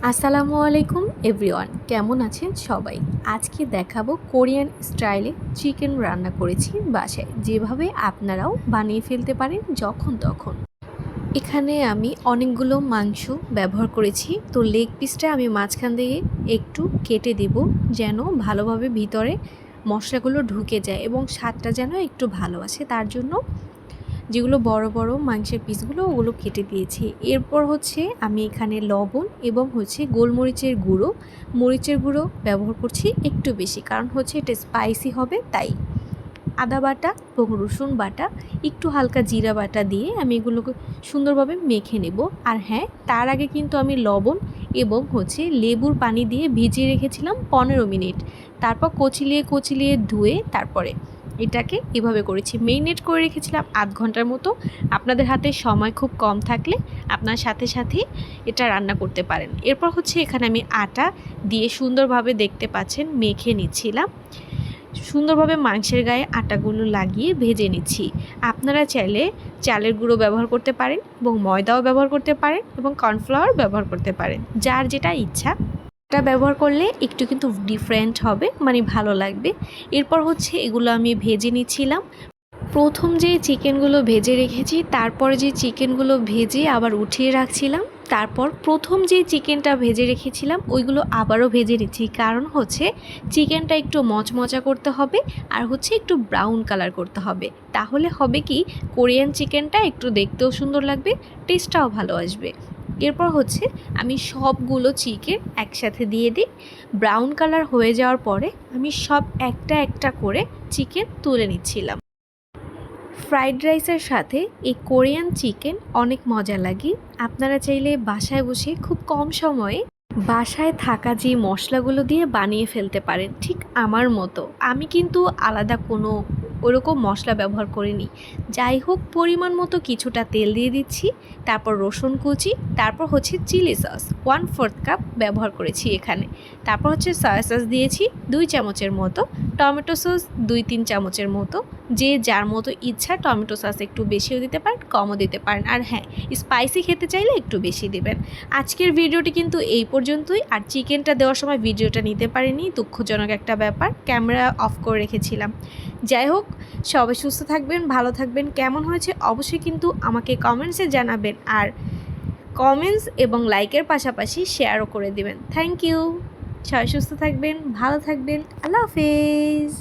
আসসালামু আলাইকুম, এভরিওয়ান। কেমন আছেন সবাই? আজকে দেখাবো কোরিয়ান স্টাইলে চিকেন রান্না করেছি বাসায়। যেভাবে আপনারাও বানিয়ে ফেলতে পারেন যখন তখন। এখানে আমি অনেকগুলো মাংস ব্যবহার করেছি। তো লেগ পিসটা আমি মাঝখান দিয়ে একটু কেটে দেব যেন ভালোভাবে ভিতরে মশলাগুলো ঢুকে যায় এবং স্বাদটা যেন একটু ভালো আসে। তার জন্য যেগুলো বড় বড় মাংসের পিসগুলো ওগুলো কেটে দিয়েছি। এরপর হচ্ছে আমি এখানে লবণ এবং হচ্ছে গোলমরিচের গুঁড়ো। মরিচের গুঁড়ো ব্যবহার করছি একটু বেশি কারণ হচ্ছে এটা স্পাইসি হবে, তাই। আদা বাটা এবং রসুন বাটা, একটু হালকা জিরা বাটা দিয়ে আমি এগুলোকে সুন্দরভাবে মেখে নেব। আর হ্যাঁ তার আগে কিন্তু আমি লবণ এবং হচ্ছে লেবুর পানি দিয়ে ভিজিয়ে রেখেছিলাম পনেরো মিনিট। তারপর কচিলিয়ে কচিলিয়ে ধুয়ে তারপরে এটাকে এভাবে করেছি। মেরিনেট করে রেখেছিলাম আধ ঘণ্টার মতো। আপনাদের হাতে সময় খুব কম থাকলে আপনার সাথে সাথে এটা রান্না করতে পারেন। এরপর হচ্ছে এখানে আমি আটা দিয়ে সুন্দরভাবে দেখতে পাচ্ছেন মেখে নিচ্ছিলাম। সুন্দরভাবে মাংসের গায়ে আটাগুলো লাগিয়ে ভেজে নিচ্ছি। আপনারা চাইলে চালের গুঁড়ো ব্যবহার করতে পারেন এবং ময়দাও ব্যবহার করতে পারেন এবং কর্নফ্লাওয়ার ব্যবহার করতে পারেন। যার যেটা ইচ্ছা। এটা ব্যবহার করলে একটু কিন্তু ডিফারেন্ট হবে মানে ভালো লাগবে। এরপর হচ্ছে এগুলো আমি ভেজে নিচ্ছিলাম। প্রথম যে চিকেনগুলো ভেজে রেখেছি, তারপরে যে চিকেনগুলো ভেজে আবার উঠিয়ে রাখছিলাম, তারপর প্রথম যে চিকেনটা ভেজে রেখেছিলাম, ওইগুলো আবারও ভেজে নিচ্ছি। কারণ হচ্ছে চিকেনটা একটু মচমচা করতে হবে আর হচ্ছে একটু ব্রাউন কালার করতে হবে। তাহলে হবে কি, কোরিয়ান চিকেনটা একটু দেখতেও সুন্দর লাগবে টেস্টটাও ভালো আসবে। এরপর হচ্ছে আমি সবগুলো চিকেন একসাথে দিয়ে দিই। ব্রাউন কালার হয়ে যাওয়ার পরে আমি সব একটা একটা করে চিকেন তুলে নিচ্ছিলাম। ফ্রাইড রাইসের সাথে এই কোরিয়ান চিকেন অনেক মজা লাগে। আপনারা চাইলে বাসায় বসে খুব কম সময়ে বাসায় থাকা যে মশলাগুলো দিয়ে বানিয়ে ফেলতে পারেন, ঠিক আমার মতো। আমি কিন্তু আলাদা কোনো ওরকম মশলা ব্যবহার করিনি যাই হোক, পরিমাণ মতো কিছুটা তেল দিয়ে দিচ্ছি, তারপর রসুন কুচি, তারপর হচ্ছে chilli sauce one fourth cup ব্যবহার করেছি এখানে। তারপর হচ্ছে সয়া সস দিয়েছি, দুই চামচের মতো টমেটো সস, দুই তিন চামচের মতো। যে যার মতো ইচ্ছা টমেটো সস একটু বেশিও দিতে পারেন, কমও দিতে পারেন। আর হ্যাঁ স্পাইসি খেতে চাইলে একটু বেশি দেবেন। আজকের ভিডিওটি কিন্তু এই পর্যন্তই। আর চিকেনটা দেওয়ার সময় ভিডিওটা নিতে পারিনি, দুঃখজনক একটা ব্যাপার। ক্যামেরা অফ করে রেখেছিলাম। যাই হোক সবাই সুস্থ থাকবেন, ভালো থাকবেন, কেমন হয়েছে অবশ্যই কিন্তু আমাকে কমেন্টসে জানাবেন আর কমেন্টস এবং লাইকের পাশাপাশি শেয়ারও করে দেবেন। থ্যাংক ইউ সবাই সুস্থ থাকবেন, ভালো থাকবেন। আল্লাহ হাফেজ।